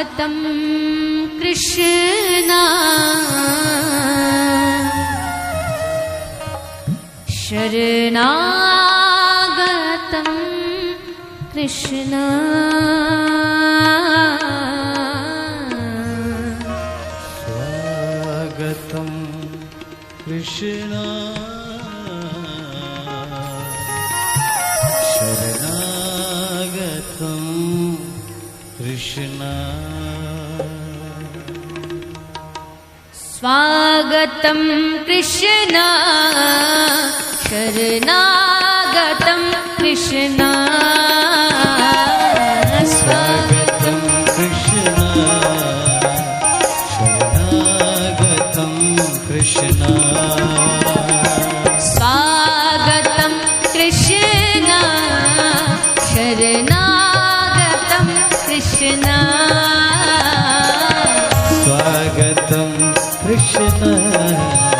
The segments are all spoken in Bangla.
भागवतम् कृष्ण शरणागतम् कृष्ण स्वागतं कृष्णा शरणागतं कृष्णा स्वागतं कृष्णगतं कृष्ण स्वागतं कृष्ण krishna swagatam krishna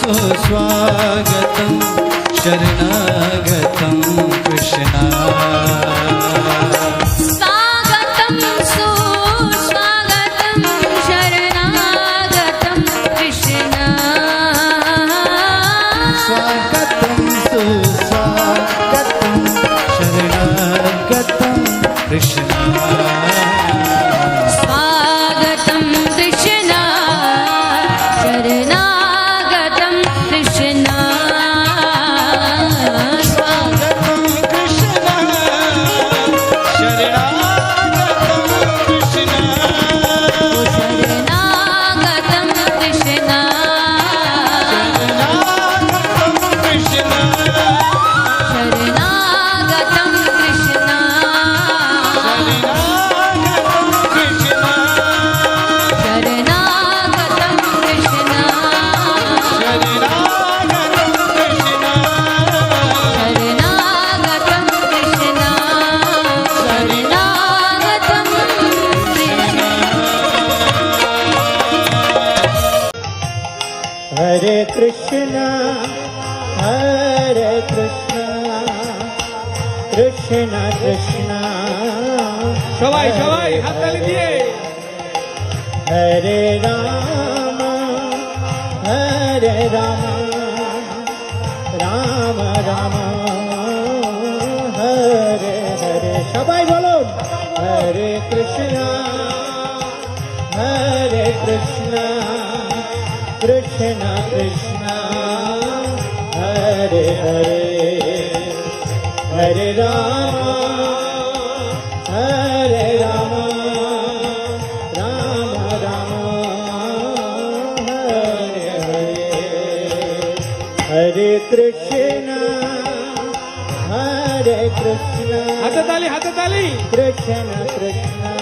सुस्वागतम शरणागतं कृष्णा হরে কৃষ্ণ হরে কৃষ্ণ কৃষ্ণ কৃষ্ণ সবাই সবাই হাততালি দিয়ে হরে রাম হরে রাম রাম রাম হরে হরে সবাই বলুন হরে কৃষ্ণ হরে কৃষ্ণ कृष्ण कृष्णा हरे हरे हरे राम हरे राम राम राम हरे हरे हरे कृष्ण हरे कृष्ण हातात आली हातात आली Krishna Krishna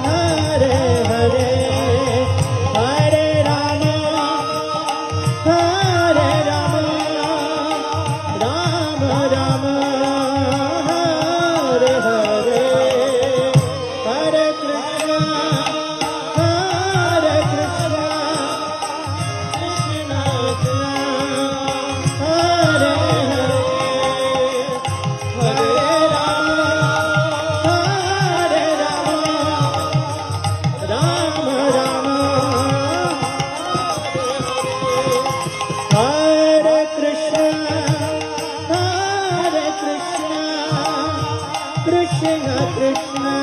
Krishna Krishna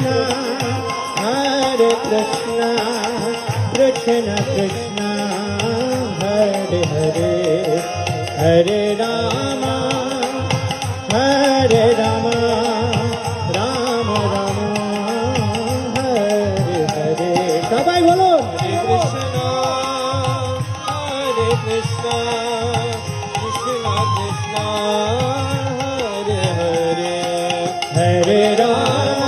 Krishna, Hare Krishna, Krishna Krishna, Hare Hare, Hare Rama, Hare Rama, Rama Rama, Hare Hare. Sabai bolo. Hare Krishna, Hare Krishna, Krishna Krishna, Hare Hare, Hare Rama.